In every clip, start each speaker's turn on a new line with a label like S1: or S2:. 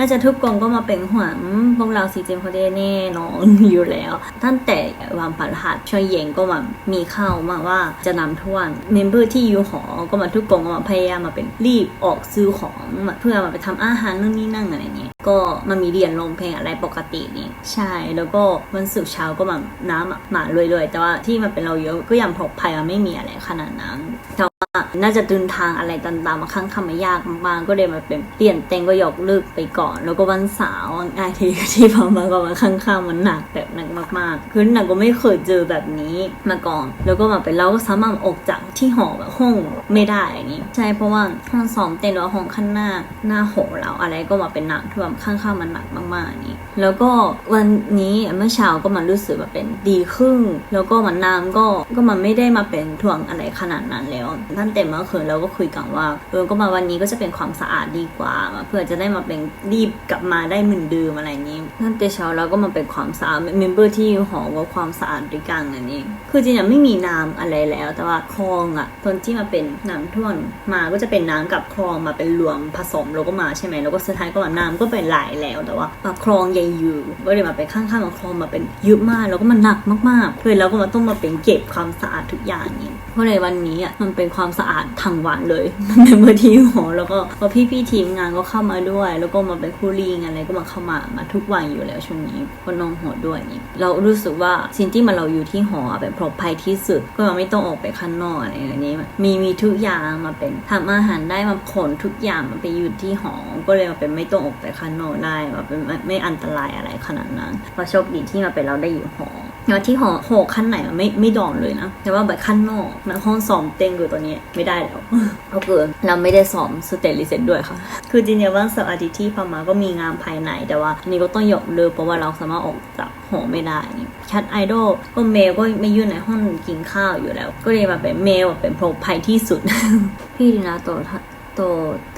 S1: น่าจะทุกกองก็มาเป็นห่วงพวกเราซีเจมเขาได้แน่นอนอยู่แล้ว ตั้งแต่วันพฤหัสช่วยเย็นก็มามีเข้ามาว่าจะนำท่วนเมมเบอร์ที่อยู่หอ ก็มาทุกกองก็มาพยายามมาเป็นรีบออกซื้อของเพื่อมาไปทำอาหารนู่นนี่นั่นอะไรเงี้ยก็มามีเรียนลงเพลงอะไรปกตินี่ใช่แล้วก็วันศุกร์เช้าก็มาน้ำอะมาเรื่อยๆแต่ว่าที่มันเป็นเราเยอะก็ยังปลอดภัยอะไม่มีอะไรขนาดนั้นแต่น่าจะเดินทางอะไรต่างๆมาข้างคำมายากมากๆก็เลยมาเป็นเปลี่ยนเต็งก็ยกเลิกไปก่อน แล้วก็วันเสาร์ง่ายที่ที่พอมาก็มาข้างๆมันหนักแบบหนักมากๆคือหนักก็ไม่เคยเจอแบบนี้มาก่อน แล้วก็มาเป็นเราก็สามารถออกจากที่หอแบบห้องไม่ได้อย่างนี้ใช่เพราะว่าห้องซ้อมเต้นหรือว่าห้องข้างหน้าหน้าหอเราอะไรก็มาเป็นหนักท่วมข้างๆมันหนักมากๆนี้แล้วก็วันนี้เมื่อเช้าก็มันรู้สึกว่าเป็นดีขึ้นแล้วก็มันน้ำก็ก็มันไม่ได้มาเป็นท่วงอะไรขนาดนั้นแล้วตั้งแต่เมื่อคืนเราก็คุยกันว่าเออก็มาวันนี้ก็จะเป็นความสะอาดดีกว่า เพื่อจะได้มาเป็นรีบกลับมาได้เหมือนเดิมอะไรนี้ ย่นี้ตั้งแต่เช้าเราก็มาเป็นความสะอาดเมมเบอร์ที่หอว่าความสะอาดด้วยกันอันนี้คือจริงๆไม่มีน้ำอะไรแล้ว แต่ว่าคลองอะตอนที่มาเป็นน้ำท่วมมาก็จะเป็นน้ำกับคลองมาเป็นรวมผสมแล้วก็มาใช่ไหมแล้วก็สุดท้ายก็มาน้ำก็เป็นไหลแล้วแต่ว่าปาคลองใหญ่อยู่ก็เลยมาเป็นข้างๆของคลองมาเป็นเยอะมากแล้วก็มันหนักมากๆเลยแล้วก็มาต้องมาเป็นเก็บความสะอาดทุกอย่างนี้เพราะในวันนี้อะมันเป็นความสะอาดทั้งวันเลยในเมื่อที่หอแล้วก็พอพี่ๆทีมงานก็เข้ามาด้วย แล้วก็มาเป็นคู่รีงอะไรก็มาเข้ามามาทุกวันอยู่แล้วช่วงนี้ก็นองหอด้วยนี่เรารู้สึกว่าสิ่งที่มันเราอยู่ที่หอแบบปลอดภัยที่สุด ก็ไม่ต้องออกไปข้างนอกอะไรอย่างนี้ มีมีทุกอย่างมาเป็นทำอาหารได้มาขนทุกอย่างมาไปอยู่ที่หอ ก็เลยมาเป็นไม่ต้องออกไปข้างนอกได้มาเป็นไม่ไม่อันตรายอะไรขนาดนั้นเพราะโชคดีที่มาเป็นเราได้อยู่หอ แล้วที่หอหอขั้นไหนมันไม่ไม่ดอนเลยนะ แต่ว่าแบบขั้นนอกมันห้องซ้อมเต้นอยู่ตัวนี้ไม่ได้แล้วก็คือเราไม่ได้ซ้อมสเตลิเซตด้วยค่ะ คือจริงๆว่าเสาร์อาทิตย์ที่พม่าก็มีงานภายในแต่ว่านนี้ก็ต้องยกเลิกเพราะว่าเราสามารถออกจากหอไม่ได้นี่แคทไอดอลก็เมลก็ไม่ยื่นในห้องกินข้าวอยู่แล้ว ก็เลยมาเป็นเมลเป็นโปรไพที่สุด พี่ดินาโตถ้าโ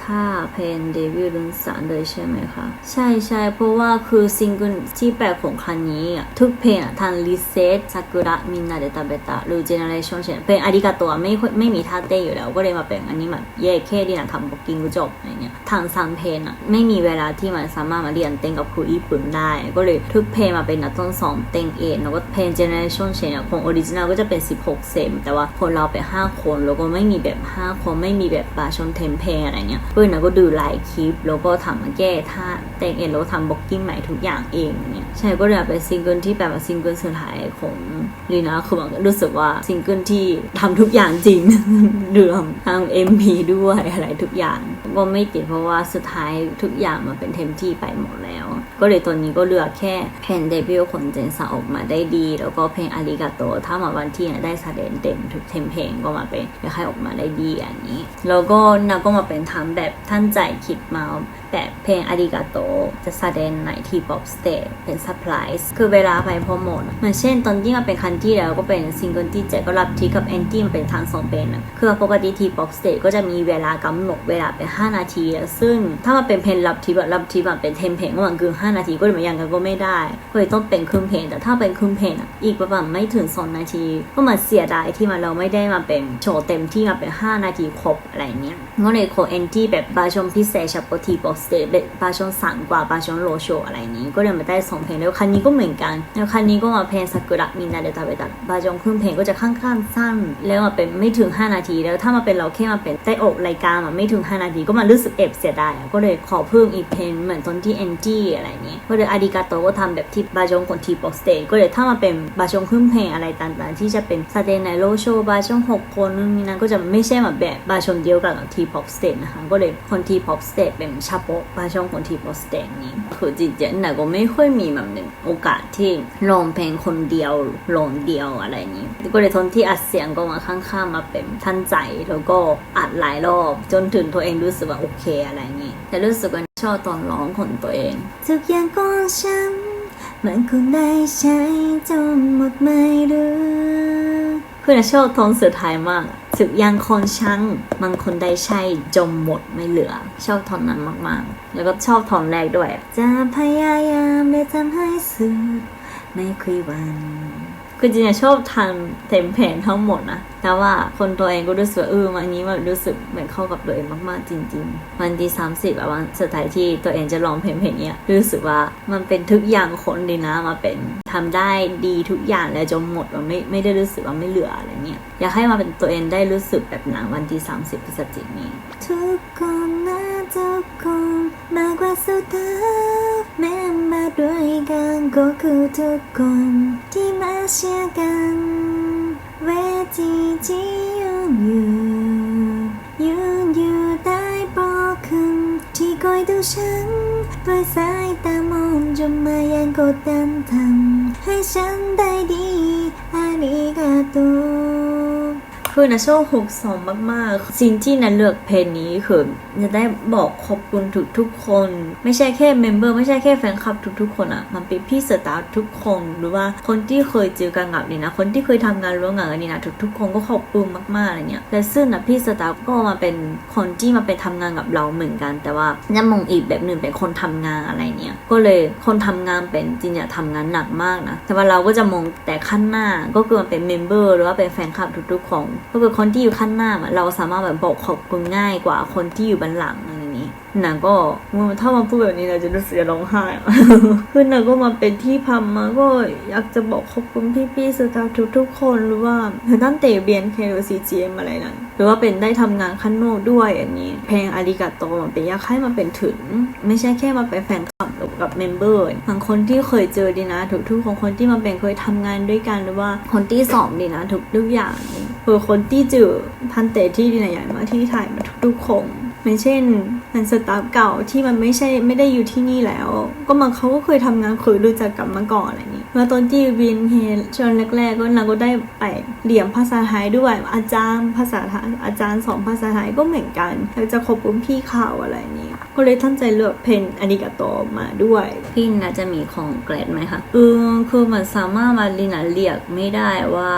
S1: ตถ้าเพลงเดบิวต์เดือนสามเลยใช่ไหมคะ ใช่ใช่เพราะว่าคือซิงเกิลที่แปลกของครั้งนี้ ทุกเพลงทางรีเซ็ตซากุระมินนาเดตาเบตาหรือเจเนเรชั่นเชนเพลงอาริกาโตะไม่ไม่มีท่าเต้นอยู่แล้ว ก็เลยมาเป็นอันนี้แบบเย่แค่ดีนะทำบ็อกกิ้งก็จบอะไรเงี้ยทางซังเพลงอะไม่มีเวลาที่มันสามารถมาเรียนเต้นกับครูญี่ปุ่นได้ ก็เลยทุกเพลงมาเป็นนักต้นสองเต้นเองแล้วก็เพลงเจเนเรชั่นเชนของออริจินัลก็จะเป็น 16 เซมแต่ว่าคนเราเป็น5คนแล้วก็ไม่มีแบบ 5 คนไม่มีแบบบาชนเทมเพลงอะไรเงี้ยเพื่อนนะก็ดูหลายคลิป แล้วก็ทำมาแก้ท่าแต่งเองแล้วทำบ็อกกิ้งใหม่ทุกอย่างเองเนี่ยใช่ก็เลยเป็นซิงเกิลที่แปลว่าซิงเกิลสุดท้ายของลีนะคือมันรู้สึกว่าซิงเกิลที่ทำทุกอย่างจริงรวมทาง MP ด้วยอะไรทุกอย่างก็ไม่ติดเพราะว่าสุดท้ายทุกอย่างมันเป็นเต็มที่ไปหมดแล้ว ก็เลยตัวนี้ก็เลือกแค่เพลงเดบิวต์ของเจนซาออกมาได้ดี แล้วก็เพลงอาริกาโตถ้ามาวันที่ได้แสดงเต็มทุกเทมเพลงก็มาเป็นอยากให้ออกมาได้ดีอันนี้ แล้วก็นาก็มาเป็นทำแแบบท่านจ่ายคิดมา แบบเพลงอาริกาโตจะแสดงในทีป๊อปสเตจเป็นเซอร์ไพรส์คือเวลาไปโปรโมทเหมือนเช่นตอนที่มาเป็นคันที่แล้วก็เป็นซิงเกิลที่เจ็ดก็รับทีกับแอนตี้มันเป็นทางสองเป็นคือปกติทีป๊อปสเตจก็จะมีเวลากำหนดเวลาเป็น 5 นาที ซึ่งถ้ามาเป็นเพลงรับทีแบบรับทีแบบเป็นเทมเพลงก็มันคือ5นาทีก็เลยมาอย่างกันก็ไม่ได้ก็เลยต้องเป็นครึ่งเพลงแต่ถ้าเป็นครึ่งเพลงอีกประมาณไม่ถึง 2 นาที ก็มาเสียดายที่มาเราไม่ได้มาเป็นโชว์เต็มที่มาเป็น 5 นาทีครบอะไรเงี้ยก็เลยโคแอนตี้แบบบาชมพิเศษเฉพาะทีป๊อปสเตจแบบบาชมสั่งกว่าบาชมโลโชอะไรนี้ ก็เลยมาได้สองเพลงแล้วคันนี้ก็เหมือนกันแล้วคันนี้ก็มาเพลงซากุระมินาเดตาเบตับาชมครึ่งเพลงก็จะค่อนข้างสั้น แล้วมาเป็นไม่ถึง 5 นาที แล้วถ้ามาเป็นเราแค่มาเป็นได้อกรายการมาไม่ถึง 5 นาที ก็มารู้สึกเอบเสียดายก็เลยขอเพิ่มอีกเพลงเหมือนตอนที่แอนจี้อะไรนี้ก็เลยอาริกาโตก็ทำแบบที่บาชมคนทีป๊อปสเตจก็เลยถ้ามาเป็นบาชมครึ่งเพลงอะไรต่างๆ ที่จะเป็นสเตนในโลโชบาชมหกคนนี่นั่นก็จะไม่ใช่แบบแบบบาชมเดียวกับทีป๊อปสเตจนะคะก็เลยคนทีป๊อปสเตจเป็นชาโปะบาชมคนทีป๊อปสเตจนี้คือจริงๆนะก็ไม่ค่อยมีแบบหนึ่งโอกาสที่ลงเพลงคนเดียวลงเดียวอะไรนี้ก็เลยทนที่อัดเสียงก็มาข้างๆมาเป็นท่านใจแล้วก็อัดหลายรอบจนถึงตัวเองรู้สึกว่าโอเคอะไรนี้แต่รู้สึกว่าชอบตอนร้องของตัวเองทุกอย่างของฉันมันคงได้ใช้จนหมดไม่เหลือคือนะชอบทอนสุดท้ายมาก สึกยังคนช่างบางคนได้ใช่จมหมดไม่เหลือ ชอบทอนนั้นมากๆ แล้วก็ชอบทอนแรกด้วย จะพยายามได้ทำให้สุดไม่คุยวัน คือจริงๆชอบทานเต็มแผ่นทั้งหมดนะ แต่ว่าคนตัวเองก็รู้สึกเออวันนี้มันรู้สึกเหมือนเข้ากับตัวเองมากๆจริง ๆ วันที่30อะวันสุดท้ายที่ตัวเองจะลองเพลงเพลงเนี้ยรู้สึกว่ามันเป็นทุกอย่างคนดีนะมาเป็นทำได้ดีทุกอย่างแล้วจนหมดว่าไม่ไม่ได้รู้สึกว่าไม่เหลืออะไรเงี้ยอยากให้มาเป็นตัวเองได้รู้สึกแบบหนั้นวันที่30พฤศจิกนี้ทุกคนนะทุกคนมากกว่าสุดท้ายแม้มาด้วยกันก็คือทุกคนที่ เชื่อกันเวทีที่ยืนอยู่ยืนอยู่ได้บอกคุณที่คอยดูฉันด้วยสายตามองจนมายังกดดันทำให้ฉันได้ดีอาริกาโต คือนะชอบหกสองมากๆ สิ่งที่นันเลือกเพลงนี้คือจะได้บอกขอบคุณทุกทุกๆคน ไม่ใช่แค่เมมเบอร์ไม่ใช่แค่แฟนคลับทุกๆคนอะมันเป็นพี่สตาฟทุกคนหรือว่าคนที่เคยเจอกันกับนี่นะ คนที่เคยทำงานร่วมงานกันนี่นะทุกๆคนก็ขอบคุณมากๆอะไรเงี้ยแต่ซึ่งนะพี่สตาฟก็มาเป็นคนที่มาเป็นทำงานกับเราเหมือนกัน แต่ว่านั่นมองอีกแบบหนึ่งเป็นคนทำงานอะไรเนี่ยก็เลยคนทำงานเป็นจริงๆทำงานหนักมากนะแต่ว่าเราก็จะมองแต่ขั้นหน้าก็คือมันเป็นเมมเบอร์หรือว่าเป็นแฟนคลับทุกๆคนก็คือคนที่อยู่ขั้นหน้าเราสามารถแบบบอกขอบคุณง่ายกว่าคนที่อยู่บันหลังอะไรนี้หนังก็ถ้ามาพูดแบบนี้เราจะรู้สึกร้องไห้คือหนังก็มาเป็นที่พัมมาก็อยากจะบอกขอบคุณพี่ๆสตาฟทุกๆคนหรือว่าตั้งแต่เบียนเคหรือซีเอ็มอะไรนั้นหรือว่าเป็นได้ทำงานขั้นโนกด้วยอย่างนี้ เพลงอาริกาโตมันเป็นยากให้มาเป็นถึง ไม่ใช่แค่มาเป็นแฟนคลับ กับเมมเบอร์บางคนที่เคยเจอดีนะ ทุกๆของคนที่มาเป็นเคยทำงานด้วยกันหรือว่าคนที่สองดีนะ ทุกทุกอย่างคือคนที่เจอพันเตที่ดีนะอย่างมาที่ถ่ายมาทุกๆคนไม่เช่นมันสตาฟเก่าที่มันไม่ใช่ไม่ได้อยู่ที่นี่แล้ว ก็มาเขาก็เคยทำงานเคยรู้จักกันมาก่อนอะไรนี้แล้วตอนที่วินเฮชวนแรกๆก็นางก็ได้ไปเรียนภาษาไทยด้วย อาจารย์ภาษาไทยอาจารย์สอนภาษาไทยก็เหมือนกันแล้วจะขอบคุณพี่ข่าวอะไรนี้ ก็เลยตั้งใจเลือกเพลงอานิกาโตมาด้วยพี่น่าจะมีของแกรดไหมคะเออคือมันสามารถมาลินาเรียกไม่ได้ว่า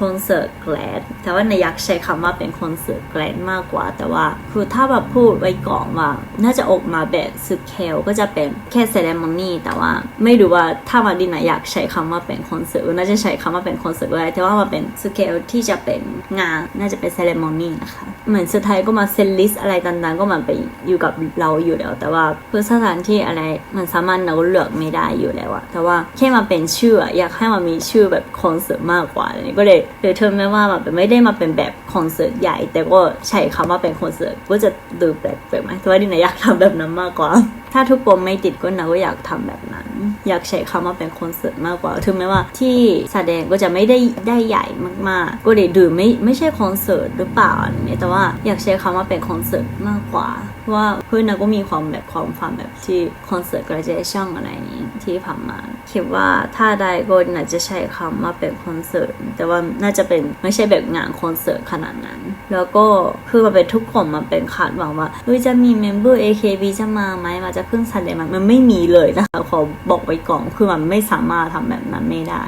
S1: คอนเสิร์ตแกรดแต่ว่าในายอยากใช้คำว่าเป็นคอนเสิร์ตแกรดมากกว่า แต่ว่าคือถ้าแบบพูดไว้ก่อนว่า น่าจะออกมาแบบสเคลก็จะเป็นแค่เซเลมอนี่แต่ว่าไม่รู้ว่าถ้ามาลินาอยากใช้คำว่าเป็นคอนเสิร์ตน่าจะใช้คำว่าเป็นคอนเสิร์ตก็ได้แต่ว่ามาเป็นสเคลที่จะเป็นงานน่าจะเป็นเซเลมอนี่นะคะเหมือนสุดท้ายก็มาเซนลิสอะไรต่างๆก็มันไปอยู่กับเราอยู่แล้ว แต่ว่าเพื่อสถานที่อะไรมันสามารถเราเลือกไม่ได้อยู่แล้วอะแต่ว่าแค่มาเป็นชื่ออะอยากให้มันมีชื่อแบบคอนเสิร์ตมากกว่าอะไรนี้ก็เลยเลยเธอไม่ว่าแบบไม่ได้มาเป็นแบบคอนเสิร์ตใหญ่ แต่ก็ใช้คำว่าเป็นคอนเสิร์ตก็จะดูแปลกๆไหมแต่ว่าดินาอยากทำแบบนั้นมากกว่า ถ้าทุกคนไม่ติดก็นาก็อยากทำแบบนั้น อยากใช้คำว่าเป็นคอนเสิร์ตมากกว่า ถึงแม้ว่าที่แสดงก็จะไม่ได้ได้ใหญ่มากๆ ก็เลยดูไม่ไม่ใช่คอนเสิร์ตหรือเปล่าเงี้ยแต่ว่าอยากใช้คำว่าเป็นคอนเสิร์ตมากกว่าเพราะว่าเพื่อนนาก็มีความแบบความฝันแบบที่คอนเสิร์ต graduation อะไรนี้ที่ผ่านมาคิดว่าถ้าได้ก็น่าจะใช้คำว่าเป็นคอนเสิร์ตแต่ว่าน่าจะเป็นไม่ใช่แบบงานคอนเสิร์ตขนาดนั้น แล้วก็คือมันเป็นทุกคนมันเป็นคาดหวังว่าเฮ้ยจะมีเมมเบอร์ AKB จะมาไหมมาจะขึ้นแสดงไหมมันไม่มีเลยนะคะขอบอกไว้ก่อนคือมันไม่สามารถทำแบบนั้นไม่ได้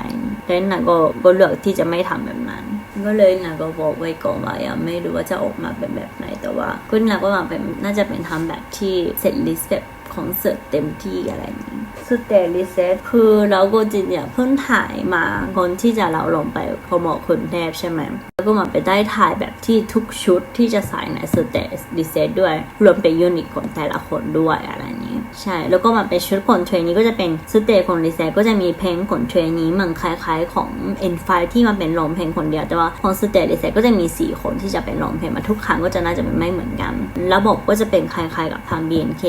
S1: ดังนั้นนะก็ก็เลือกที่จะไม่ทำแบบนั้นก็เลยนะก็บอกไว้ก่อนว่ายังไม่รู้ว่าจะออกมาเป็นแบบไหนแต่ว่าก็นะก็มาเป็นน่าจะเป็นทำแบบที่เสร็จลิสต์แบบคอนเสิร์ตเต็มที่อะไรอย่างนี้สุดแต่ลิสต์คือเราก็จริงเนี่ยเพิ่งถ่ายมาก่อนที่จะเราลงไปเขาบอกคนแทบใช่ไหมแล้ว ก็มาไปได้ถ่ายแบบที่ทุกชุดที่จะใส่ในสุดแต่ลิสต์ด้วย รวมไปยูนิตของแต่ละคนด้วยอะไรอย่างนี้ ใช่ แล้วก็มาเป็นชุดขนเทรนนี้ก็จะเป็นสเตย์ของรีเซ็ตก็จะมีเพลงขนเทรนนี้เหมือนคล้ายๆของ N5 ที่มันเป็นร้องเพลงคนเดียว แต่ว่าของสเตย์รีเซ็ตก็จะมี 4 คนที่จะเป็นร้องเพลงมาทุกครั้งก็จะน่าจะเป็นไม่เหมือนกัน ระบบก็จะเป็นคล้ายๆกับทาง BNK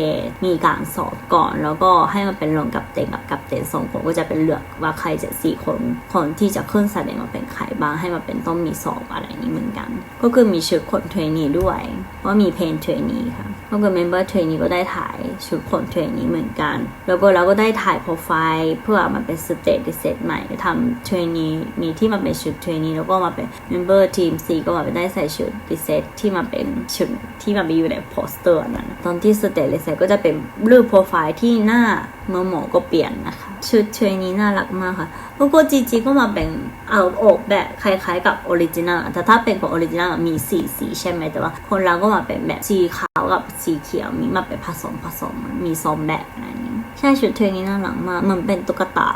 S1: มีการสอบก่อน แล้วก็ให้มันเป็นรองกับเต็งกับกับเต็งสองคนก็จะเป็นเลือกว่าใครจะสี่คนคนที่จะขึ้นแสดงมาเป็นใครบ้างให้มาเป็นต้องมีสอบอะไรนี้เหมือนกัน ก็คือมีชุดขนเทรนนี้ด้วยว่ามีเพลงเทรนนี้ค่ะ ก็เมมเบอร์เทรนนี้ก็ได้ถ่ายชุดขนเทรนนี้เหมือนกัน แล้วก็เราก็ได้ถ่ายโปรไฟล์เพื่อมาเป็นสเตตเซตใหม่ทำเทรนนี้มีที่มาเป็นชุดเทรนนี้แล้วก็มาเป็นเมมเบอร์ทีม C ก็มาเป็นได้ใส่ชุดดิเซตที่มาเป็นชุดที่มาอยู่ในโปสเตอร์นั้นตอนที่สเตตเซตก็จะเป็นรูปโปรไฟล์ที่หน้าเมื่อหมอก็เปลี่ยนนะคะ ชุดเทรนนี้น่ารักมากค่ะแล้วก็จริงๆก็มาเป็นเอาออกแบบคล้ายๆกับออริจินัลแต่ถ้าเป็นของออริจินัลมีสีสีใช่ไหมแต่ว่าคนเราก็มาเป็นแบบสีขาว กับสีเขียวมีมาเป็นผสมผสมมีซอมแบบอะไรอย่างนี้ ใช่ชุดเทรนนี้น่ารักมากเหมันเป็นตุ๊กตา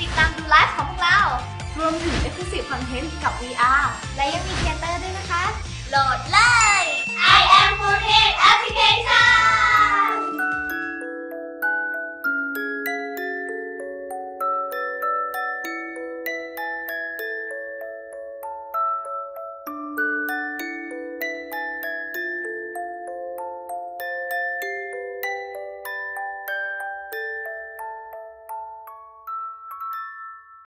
S2: ติดตามดูไลฟ์ของพวกเรา รวมถึง Exclusive Content กับ VR
S3: และยังมีเทเตอร์ด้วยนะคะ โหลดเลย I am f o o d Application